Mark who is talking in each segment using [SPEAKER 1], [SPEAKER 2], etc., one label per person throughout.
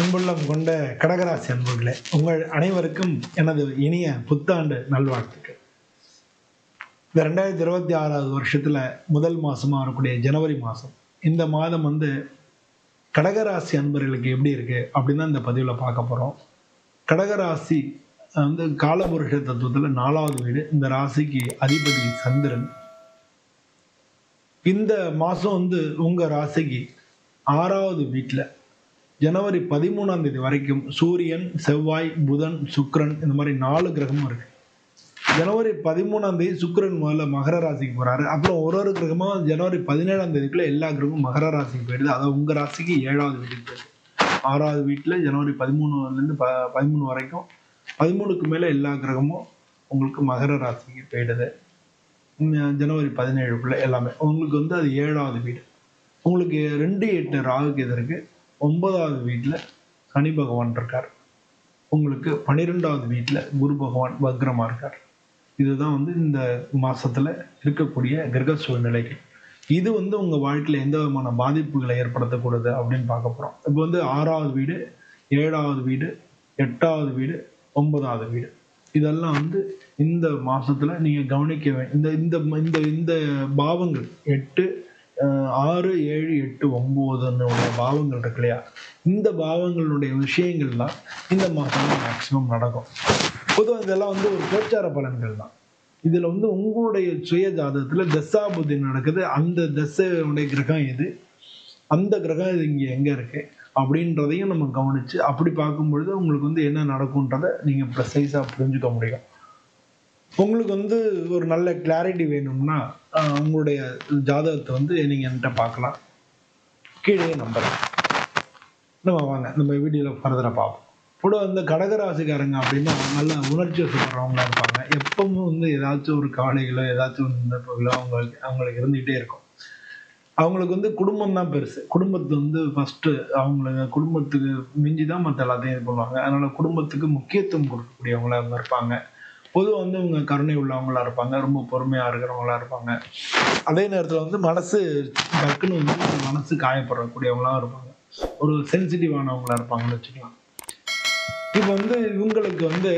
[SPEAKER 1] அன்புள்ளம் கொண்ட கடகராசி அன்பர்களே உங்கள் அனைவருக்கும் எனது இனிய புத்தாண்டு நல்வாழ்த்துக்கள். இந்த ரெண்டாயிரத்தி இருபத்தி ஆறாவது வருஷத்தில் முதல் மாதமாக வரக்கூடிய ஜனவரி மாதம் இந்த மாதம் வந்து கடகராசி அன்பர்களுக்கு எப்படி இருக்குது அப்படின்னு தான் இந்த பதிவில் பார்க்க போகிறோம் கடகராசி வந்து காலபுருஷ தத்துவத்தில் நாலாவது வீடு இந்த ராசிக்கு அதிபதி சந்திரன். இந்த மாதம் வந்து உங்கள் ராசிக்கு ஆறாவது வீட்டில் ஜனவரி பதிமூணாம் தேதி வரைக்கும் சூரியன் செவ்வாய் புதன் சுக்ரன் இந்த மாதிரி நாலு கிரகமும் இருக்கு. ஜனவரி பதிமூணாம் தேதி சுக்கிரன் முதல்ல மகர ராசிக்கு போறாரு. அப்புறம் ஒரு ஒரு கிரகமும் ஜனவரி பதினேழாம் தேதிக்குள்ள எல்லா கிரகமும் மகர ராசிக்கு போயிடுது. அதாவது உங்க ராசிக்கு ஏழாவது வீட்டுக்கு போயிடுது. ஆறாவது வீட்டில் ஜனவரி பதிமூணுலேருந்து ப பதிமூணு வரைக்கும் பதிமூணுக்கு மேலே எல்லா கிரகமும் உங்களுக்கு மகர ராசிக்கு போயிடுது. ஜனவரி பதினேழுக்குள்ள எல்லாமே. உங்களுக்கு வந்து அது ஏழாவது வீடு. உங்களுக்கு ரெண்டு எட்டு ராகுக்கு இது இருக்குது ஒன்பதாவது வீட்டில் சனி பகவான் இருக்கார். உங்களுக்கு பன்னிரெண்டாவது வீட்டில் குரு பகவான் வக்ரமா இருக்கார். இதுதான் வந்து இந்த மாதத்தில் இருக்கக்கூடிய கிரக சூழ்நிலைகள். இது வந்து உங்கள் வாழ்க்கையில் எந்த விதமான பாதிப்புகளை ஏற்படுத்தக்கூடாது அப்படின்னு பார்க்க போகிறோம் இப்போ வந்து ஆறாவது வீடு ஏழாவது வீடு எட்டாவது வீடு ஒன்பதாவது வீடு. இதெல்லாம் வந்து இந்த மாதத்தில் நீங்கள் கவனிக்க இந்த இந்த இந்த இந்த பாவங்கள் எட்டு ஆறு ஏழு எட்டு ஒன்பதுன்னு பாவங்கள் இருக்கு இல்லையா? இந்த பாவங்களுடைய விஷயங்கள்லாம் இந்த மாதம் மேக்சிமம் நடக்கும். பொதுவாக இதெல்லாம் வந்து ஒரு கோச்சார பலன்கள் தான் இதில் வந்து உங்களுடைய சுய ஜாதகத்தில் தசா புத்தி நடக்குது. அந்த தசையுடைய கிரகம் எது? அந்த கிரகம் இது இங்கே எங்கே இருக்குது அப்படின்றதையும் நம்ம கவனிச்சு அப்படி பார்க்கும் பொழுது உங்களுக்கு வந்து என்ன நடக்கும்ன்றதை நீங்கள் ப்ரெசைஸாக புரிஞ்சுக்க முடியும். உங்களுக்கு வந்து ஒரு நல்ல கிளாரிட்டி வேணும்னா உங்களுடைய ஜாதகத்தை வந்து நீங்க என்கிட்ட பார்க்கலாம். கீழே நம்பர் நம்ம வாங்க நம்ம வீடியோவில் ஃபர்தராக பார்ப்போம். கூட வந்து கடகராசிக்காரங்க அப்படின்னா நல்ல உணர்ச்சி வசப்படுறவங்களா இருப்பாங்க. எப்பவும் வந்து ஏதாச்சும் ஒரு கவலைகளோ ஏதாச்சும் ஒரு நினைப்புகளோ அவங்களுக்கு அவங்களுக்கு இருந்துகிட்டே இருக்கும். அவங்களுக்கு வந்து குடும்பம் தான் பெருசு. குடும்பத்தை வந்து ஃபஸ்ட்டு அவங்களுக்கு குடும்பத்துக்கு மிஞ்சி தான் மற்ற எல்லாத்தையும் இது பண்ணுவாங்க. அதனால குடும்பத்துக்கு முக்கியத்துவம் கொடுக்கக்கூடியவங்களாக இருப்பாங்க பொதுவாக வந்து இவங்க கருணை உள்ளவங்களா இருப்பாங்க ரொம்ப பொறுமையா இருக்கிறவங்களா இருப்பாங்க. அதே நேரத்தில் வந்து மனசு டக்குன்னு வந்து மனசு காயப்படக்கூடியவங்களாம் இருப்பாங்க. ஒரு சென்சிட்டிவானவங்களா இருப்பாங்கன்னு வச்சுக்கலாம். இப்போ வந்து இவங்களுக்கு வந்து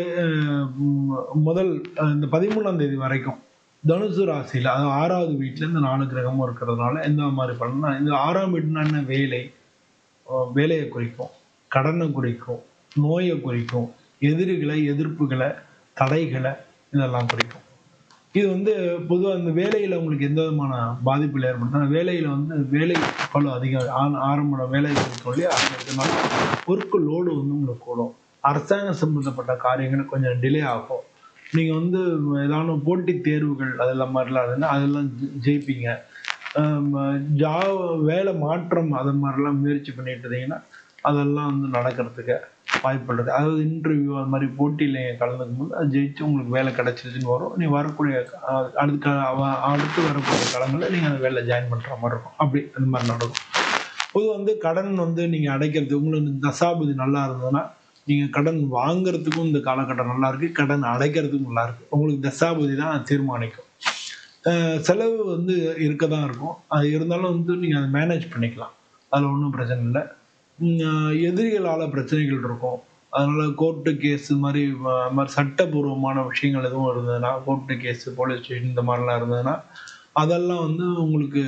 [SPEAKER 1] முதல் இந்த பதிமூணாம் தேதி வரைக்கும் தனுசு ராசியில் அதாவது ஆறாவது வீட்டில் இந்த நாலு கிரகமும் இருக்கிறதுனால எந்த மாதிரி பண்ணணும்னா இந்த ஆறாம் வீடுனா வேலை வேலையை குறிக்கும் கடனை குறிக்கும் நோயை குறிக்கும் எதிரிகளை எதிர்ப்புகளை தடைகளை இதெல்லாம் குறிக்கும். இது வந்து பொதுவாக இந்த வேலையில் உங்களுக்கு எந்த விதமான பாதிப்புகள் ஏற்படுத்தினா வேலையில் வந்து வேலை பலம் அதிகம் ஆரம்ப வேலை இருக்கும் இல்லையா அது ஒர்க்கு லோடு வந்து உங்களுக்கு கூடும். அரசாங்கம் சம்பந்தப்பட்ட காரியங்கள் கொஞ்சம் டிலே ஆகும். நீங்கள் வந்து ஏதாவது போட்டி தேர்வுகள் அதெல்லாம் மாதிரிலாம் இருந்ததுன்னா அதெல்லாம் ஜெயிப்பீங்க. ஜா வேலை மாற்றம் அது மாதிரிலாம் முயற்சி பண்ணிட்டு இருந்தீங்கன்னா அதெல்லாம் வந்து நடக்கிறதுக்கு வாய்ப்பு இருக்குது அதாவது இன்டர்வியூ அது மாதிரி போட்டியில் நீங்கள் கலந்துக்கும் போது அது ஜெயிச்சு உங்களுக்கு வேலை கிடைச்சிருச்சுன்னு வரும். நீ வரக்கூடிய அடுத்த அடுத்து வரக்கூடிய காலங்களில் நீங்கள் அந்த வேலை ஜாயின் பண்ணுற மாதிரி இருக்கும். அப்படி அந்த மாதிரி நடக்கும். பொது வந்து கடன் வந்து நீங்கள் அடைக்கிறது உங்களுக்கு தசாபதி நல்லா இருந்ததுன்னா நீங்கள் கடன் வாங்குறதுக்கும் இந்த காலகட்டம் நல்லாயிருக்கு கடன் அடைக்கிறதுக்கும் நல்லா இருக்குது உங்களுக்கு தசாபதி தான் தீர்மானிக்கும். செலவு வந்து இருக்க தான் இருக்கும். அது இருந்தாலும் வந்து நீங்கள் அதை மேனேஜ் பண்ணிக்கலாம். அதில் ஒன்றும் பிரச்சனை இல்லை. எதிரிகளால் பிரச்சனைகள் இருக்கும். அதனால கோர்ட்டு கேஸ் மாதிரி மாதிரி சட்டபூர்வமான விஷயங்கள் எதுவும் இருந்ததுன்னா கோர்ட்டு கேஸ் போலீஸ் ஸ்டேஷன் இந்த மாதிரிலாம் இருந்ததுன்னா அதெல்லாம் வந்து உங்களுக்கு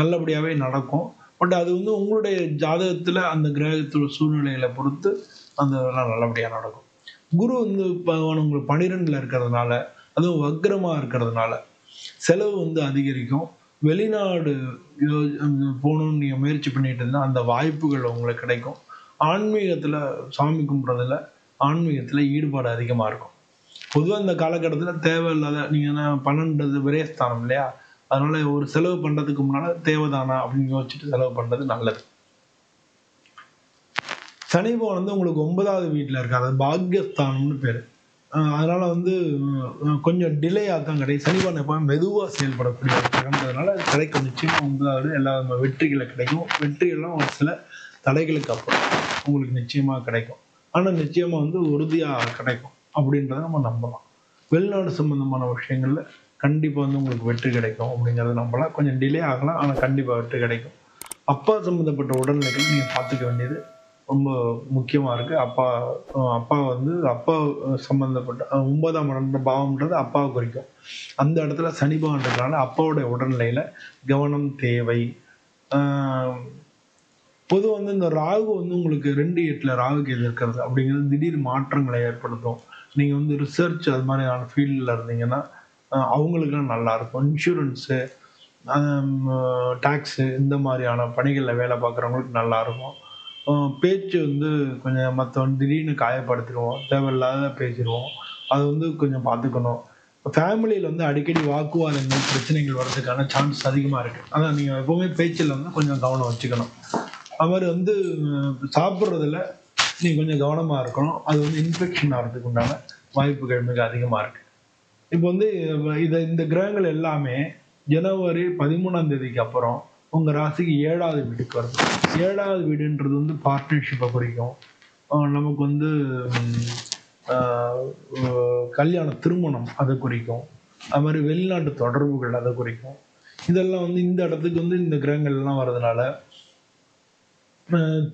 [SPEAKER 1] நல்லபடியாகவே நடக்கும். பட் அது வந்து உங்களுடைய ஜாதகத்தில் அந்த கிரகத்தோட சூழ்நிலைகளை பொறுத்து அந்த இதெல்லாம் நல்லபடியாக நடக்கும். குரு வந்து பகவான் உங்களுக்கு பனிரெண்டில் இருக்கிறதுனால அதுவும் வக்ரமாக இருக்கிறதுனால செலவு வந்து அதிகரிக்கும். வெளிநாடு யோ- போகணும்னு நீங்கள் முயற்சி பண்ணிட்டு இருந்தால் அந்த வாய்ப்புகள் உங்களுக்கு கிடைக்கும். ஆன்மீகத்தில் சாமி கும்பிட்றதுல ஆன்மீகத்தில் ஈடுபாடு அதிகமாக இருக்கும். பொதுவாக இந்த காலகட்டத்தில் தேவையில்லாத நீங்கள் பன்னெண்டு விரயஸ்தானம் இல்லையா? அதனால ஒரு செலவு பண்ணுறதுக்கு முன்னால் தேவைதானா அப்படின்னு யோசிச்சுட்டு செலவு பண்ணுறது நல்லது. சனி பகவான் வந்து உங்களுக்கு ஒன்பதாவது வீட்டில் இருக்கு அதாவது பாக்யஸ்தானம்னு பேர். அதனால வந்து கொஞ்சம் டிலே ஆகத்தான் கிடைக்கும் சனி பகவான் எப்போ மெதுவாக செயல்படக்கூடிய ஒரு கிரகம்ன்றதுனால கிடைக்கும் நிச்சயமாக ஒன்பதாவது எல்லா விதமான வெற்றிகளை கிடைக்கும். வெற்றியெல்லாம் ஒரு சில தடைகளுக்கு அப்புறம் உங்களுக்கு நிச்சயமாக கிடைக்கும். ஆனால் நிச்சயமாக வந்து உறுதியாக கிடைக்கும் அப்படின்றத நம்ம நம்பலாம். வெளிநாடு சம்பந்தமான விஷயங்களில் கண்டிப்பாக வந்து உங்களுக்கு வெற்றி கிடைக்கும் அப்படிங்கிறத நம்பலாம். கொஞ்சம் டிலே ஆகலாம் ஆனால் கண்டிப்பாக வெற்றி கிடைக்கும். அப்பா சம்மந்தப்பட்ட உடல்நிலைகள் நீங்கள் பார்த்துக்க வேண்டியது ரொம்ப முக்கியமாக இருக்குது அப்பா அப்பா வந்து அப்பா சம்மந்தப்பட்ட ஒன்பதாம் இடம் பாவம்ன்றது அப்பாவை குறிக்கும். அந்த இடத்துல சனி பகவான்றதுனால அப்பாவுடைய உடல்நிலையில் கவனம் தேவை. பொதுவாக வந்து இந்த ராகு வந்து உங்களுக்கு ரெண்டு எட்டில் ராகு கேது இருக்கிறது. அப்படிங்கிறது திடீர் மாற்றங்களை ஏற்படுத்தும். நீங்கள் வந்து ரிசர்ச் அது மாதிரியான ஃபீல்டில் இருந்தீங்கன்னா அவங்களுக்குலாம் நல்லாயிருக்கும் இன்சூரன்ஸு டேக்ஸு இந்த மாதிரியான பணிகளில் வேலை பார்க்குறவங்களுக்கு நல்லாயிருக்கும் பேச்சு வந்து கொஞ்சம் மற்றவன் திடீர்னு காயப்படுத்திடுவோம் தேவையில்லாத பேசிடுவோம். அது வந்து கொஞ்சம் பார்த்துக்கணும் ஃபேமிலியில் வந்து அடிக்கடி வாக்குவாதங்கள் பிரச்சனைகள் வர்றதுக்கான சான்ஸ் அதிகமாக இருக்குது ஆனால் நீங்கள் எப்போவுமே பேச்சில் வந்து கொஞ்சம் கவனம் வச்சுக்கணும். அது மாதிரி வந்து சாப்பிட்றதுல நீங்கள் கொஞ்சம் கவனமாக இருக்கணும். அது வந்து இன்ஃபெக்ஷன் ஆகிறதுக்கு உண்டான வாய்ப்புகள் மிக அதிகமாக இருக்குது இப்போ வந்து இதை இந்த கிரகங்கள் எல்லாமே ஜனவரி பதிமூணாம் தேதிக்கு அப்புறம் உங்கள் ராசிக்கு ஏழாவது வீட்டுக்கு வருது ஏழாவது வீடுன்றது வந்து பார்ட்னர்ஷிப்பை குறிக்கும். நமக்கு வந்து கல்யாண திருமணம் அதை குறிக்கும். அது மாதிரி வெளிநாட்டு தொடர்புகள் அதை குறிக்கும். இதெல்லாம் வந்து இந்த இடத்துக்கு வந்து இந்த கிரகங்கள்லாம் வர்றதுனால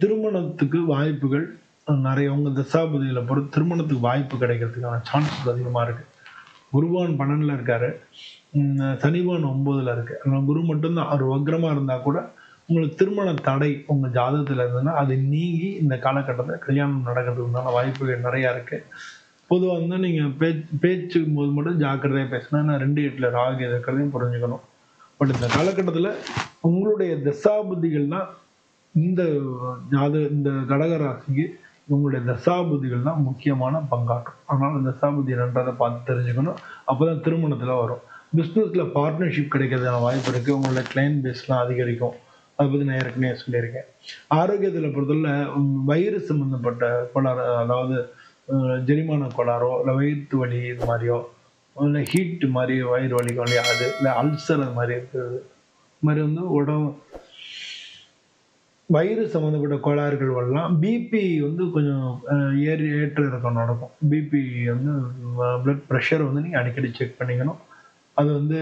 [SPEAKER 1] திருமணத்துக்கு வாய்ப்புகள் நிறைய. உங்க தசாபதியில் பொறுத்து திருமணத்துக்கு வாய்ப்பு கிடைக்கிறதுக்கான சான்சஸ் அதிகமாக இருக்கு. குருவான் பன்னெண்டில் இருக்காரு. சனிபவன் சனிவான் ஒன்பதுல இருக்கு. குரு மட்டும்தான். அவர் வக்ரமா இருந்தா கூட உங்களுக்கு திருமண தடை உங்க ஜாதகத்துல இருந்ததுன்னா அது நீங்கி இந்த காலகட்டத்தில் கல்யாணம் நடக்கிறதுக்கு வாய்ப்புகள் நிறைய இருக்கு. பொதுவாக வந்து நீங்க பேச்சு பேச்சுக்கும் போது மட்டும் ஜாக்கிரதையா பேசினா ஏன்னா ரெண்டு எட்டுல ராகு இருக்கிறதையும் புரிஞ்சுக்கணும். பட் இந்த காலகட்டத்தில் உங்களுடைய தசாபுத்திகள் தான் இந்த ஜாத இந்த கடகராசிக்கு உங்களுடைய தசாபுதிகள் தான் முக்கியமான பங்காற்றும். அதனால தசாபுதி தசாபுத்தி நன்றதை பார்த்து தெரிஞ்சுக்கணும். அப்பதான் திருமணத்தில் வரும். பிஸ்னஸில் பார்ட்னர்ஷிப் கிடைக்கிறதுக்கான வாய்ப்பு இருக்குது உங்களோட கிளைண்ட் பேஸ்லாம் அதிகரிக்கும். அதை பற்றி நான் ஏற்கனவே சொல்லியிருக்கேன். ஆரோக்கியத்தில் பொறுத்தவரை வயிறு சம்மந்தப்பட்ட கோளாறு அதாவது ஜெரிமான கோளாறோ இல்லை வயிற்று வலி இது மாதிரியோ இல்லை ஹீட் மாதிரி வயிறு வலி வழி அது இல்லை அல்சர் அது மாதிரி இருக்கிறது. இது மாதிரி வந்து உடம்பு வயிறு சம்மந்தப்பட்ட கோளாறுகள் வரலாம். பிபி வந்து கொஞ்சம் ஏறி ஏற்ற இறக்கம் நடக்கும் பிபி வந்து பிளட் ப்ரெஷர் வந்து நீங்கள் அடிக்கடி செக் பண்ணிக்கணும். அது வந்து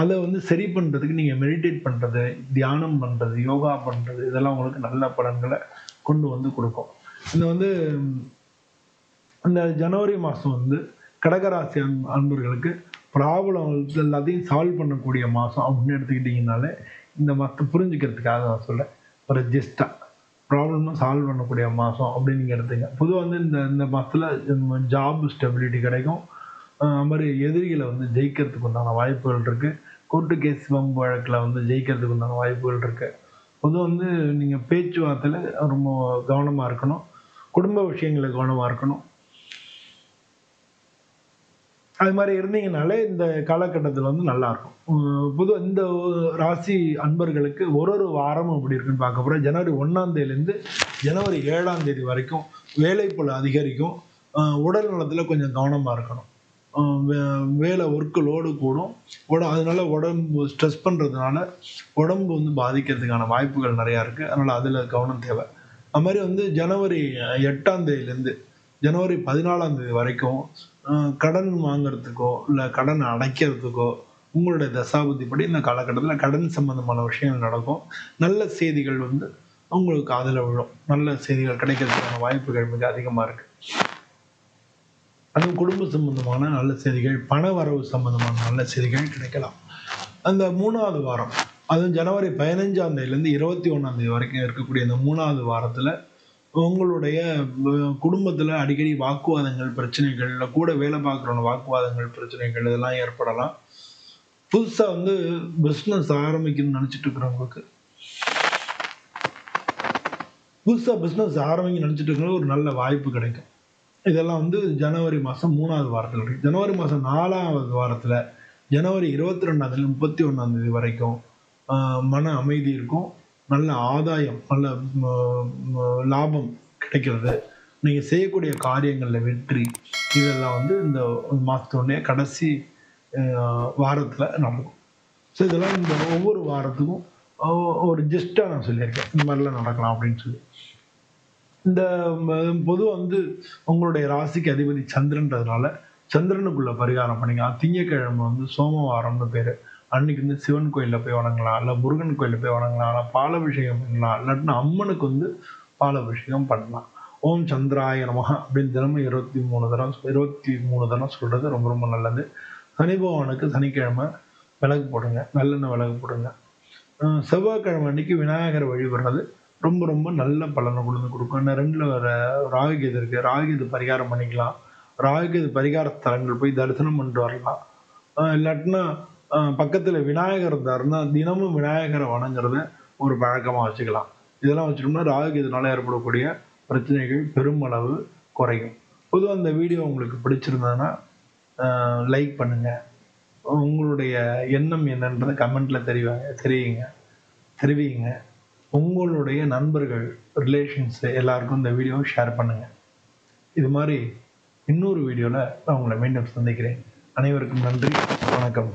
[SPEAKER 1] அதை வந்து சரி பண்ணுறதுக்கு நீங்கள் மெடிடேட் பண்ணுறது தியானம் பண்ணுறது யோகா பண்ணுறது இதெல்லாம் உங்களுக்கு நல்ல பலன்களை கொண்டு வந்து கொடுக்கும். இந்த வந்து இந்த ஜனவரி மாதம் வந்து கடகராசி அன் அன்பர்களுக்கு ப்ராப்ளம் எல்லாத்தையும் சால்வ் பண்ணக்கூடிய மாதம் அப்படின்னு எடுத்துக்கிட்டிங்கனாலே இந்த மாதத்தை புரிஞ்சுக்கிறதுக்காக நான் சொல்ல ஒரு ஜெஸ்ட்டாக ப்ராப்ளமும் சால்வ் பண்ணக்கூடிய மாதம் அப்படின்னு நீங்கள் எடுத்துங்க. பொதுவாக வந்து இந்த இந்த மாதத்தில் ஜாப் ஸ்டெபிலிட்டி கிடைக்கும். மாதிரி எதிரிகளை வந்து ஜெயிக்கிறதுக்கு உண்டான வாய்ப்புகள் இருக்குது கோர்ட்டு கேஸ் வம்பு வழக்கில் வந்து ஜெயிக்கிறதுக்கு உண்டான வாய்ப்புகள் இருக்குது பொதுவாக வந்து நீங்கள் பேச்சுவார்த்தையில் ரொம்ப கவனமாக இருக்கணும். குடும்ப விஷயங்களில் கவனமாக இருக்கணும். அது மாதிரி இருந்தீங்கனாலே இந்த காலகட்டத்தில் வந்து நல்லாயிருக்கும் புது இந்த ராசி அன்பர்களுக்கு ஒரு ஒரு வாரமும் இப்படி இருக்குன்னு பார்க்க போகிறோம் ஜனவரி ஒன்றாம் தேதியிலேருந்து ஜனவரி ஏழாம் தேதி வரைக்கும் வேலைப்பளு அதிகரிக்கும். உடல் நலத்தில் கொஞ்சம் கவனமாக இருக்கணும். வேலை ஒர்க்கு லோடு கூடும். உட அதனால உடம்பு ஸ்ட்ரெஸ் பண்ணுறதுனால உடம்பு வந்து பாதிக்கிறதுக்கான வாய்ப்புகள் நிறையா இருக்குது அதனால் அதில் கவனம் தேவை. அது மாதிரி வந்து ஜனவரி எட்டாம் தேதியிலேருந்து ஜனவரி பதினாலாம் தேதி வரைக்கும் கடன் வாங்கிறதுக்கோ இல்லை கடன் அடைக்கிறதுக்கோ உங்களுடைய தசாபுத்திப்படி இந்த காலகட்டத்தில் கடன் சம்பந்தமான விஷயங்கள் நடக்கும். நல்ல செய்திகள் வந்து உங்களுக்கு காதில் விழும். நல்ல செய்திகள் கிடைக்கிறதுக்கான வாய்ப்புகள் மிக அதிகமாக இருக்குது அதுவும் குடும்ப சம்பந்தமான நல்ல செய்திகள் பண வரவு சம்பந்தமான நல்ல செய்திகள் கிடைக்கலாம். அந்த மூணாவது வாரம் அதுவும் ஜனவரி பதினஞ்சாம் தேதியிலேருந்து இருபத்தி ஒன்றாம் தேதி வரைக்கும் இருக்கக்கூடிய இந்த மூணாவது வாரத்தில் உங்களுடைய குடும்பத்தில் அடிக்கடி வாக்குவாதங்கள் பிரச்சனைகள் இல்லை கூட வேலை பார்க்குறவங்க வாக்குவாதங்கள் பிரச்சனைகள் இதெல்லாம் ஏற்படலாம். புதுசாக வந்து பிஸ்னஸ் ஆரம்பிக்கணும்னு நினச்சிட்டு இருக்கிறவங்களுக்கு புதுசாக பிஸ்னஸ் ஆரம்பிக்க நினச்சிட்டு இருக்கிறவங்க ஒரு நல்ல வாய்ப்பு கிடைக்கும். இதெல்லாம் வந்து ஜனவரி மாதம் மூணாவது வாரத்தில் இருக்கு. ஜனவரி மாதம் நாலாவது வாரத்தில் ஜனவரி இருபத்தி ரெண்டாம் தேதி முப்பத்தி ஒன்றாம் தேதி வரைக்கும் மன அமைதி இருக்கும். நல்ல ஆதாயம் நல்ல லாபம் கிடைக்கிறது. நீங்கள் செய்யக்கூடிய காரியங்களில் வெற்றி. இதெல்லாம் வந்து இந்த மாதத்துடைய கடைசி வாரத்தில் நடக்கும். ஸோ இதெல்லாம் இந்த ஒவ்வொரு வாரத்துக்கும் ஒரு ஜஸ்ட்டாக நான் சொல்லியிருக்கேன். இந்த மாதிரிலாம் நடக்கலாம் அப்படின்னு சொல்லி. இந்த பொதுவாக வந்து உங்களுடைய ராசிக்கு அதிபதி சந்திரன்றதுனால சந்திரனுக்குள்ள பரிகாரம் பண்ணிக்கலாம். திங்கக்கிழமை வந்து சோமவாரம்னு பேர். அன்னைக்கு வந்து சிவன் கோயிலில் போய் வணங்கலாம். இல்லை முருகன் கோயிலில் போய் வணங்கலாம். இல்லை பாலபிஷேகம் பண்ணலாம். இல்லாட்டினா அம்மனுக்கு வந்து பாலபிஷேகம் பண்ணலாம். ஓம் சந்திராய நமஹ அப்படின்னு தினமும் இருபத்தி மூணு தரம் இருபத்தி மூணு தரம் சொல்கிறது ரொம்ப ரொம்ப நல்லது. சனி பகவானுக்கு சனிக்கிழமை விளக்கு போடுங்க. நல்லெண்ணெய் விளக்கு போடுங்க. செவ்வாய்க்கிழமை அன்னைக்கு விநாயகர் வழிபடுறது. ரொம்ப ரொம்ப நல்ல பலனை கொண்டு கொடுக்கும். இன்னும் ரெண்டில் வர ராகுகேது இருக்குது ராகுகேது பரிகாரம் பண்ணிக்கலாம். ராகுகேது பரிகார ஸ்தலங்கள் போய் தரிசனம் பண்ணிட்டு வரலாம். இல்லாட்டினா பக்கத்தில் விநாயகர் இருந்தாருன்னா தினமும் விநாயகரை வணங்குறத ஒரு பழக்கமாக வச்சுக்கலாம். இதெல்லாம் வச்சுட்டோம்னா ராகுகேதுனால ஏற்படக்கூடிய பிரச்சனைகள் பெருமளவு குறையும். பொதுவாக இந்த வீடியோ உங்களுக்கு பிடிச்சிருந்ததுன்னா லைக் பண்ணுங்கள் உங்களுடைய எண்ணம் என்னன்றதை கமெண்ட்டில் தெரிவாங்க. தெரியுங்க தெரிவிங்க. உங்களுடைய நண்பர்கள் ரிலேஷன்ஸ் எல்லாருக்கும் இந்த வீடியோவை ஷேர் பண்ணுங்கள் இது மாதிரி இன்னொரு வீடியோவில் நான் உங்களை மீண்டும் சந்திக்கிறேன். அனைவருக்கும் நன்றி வணக்கம்.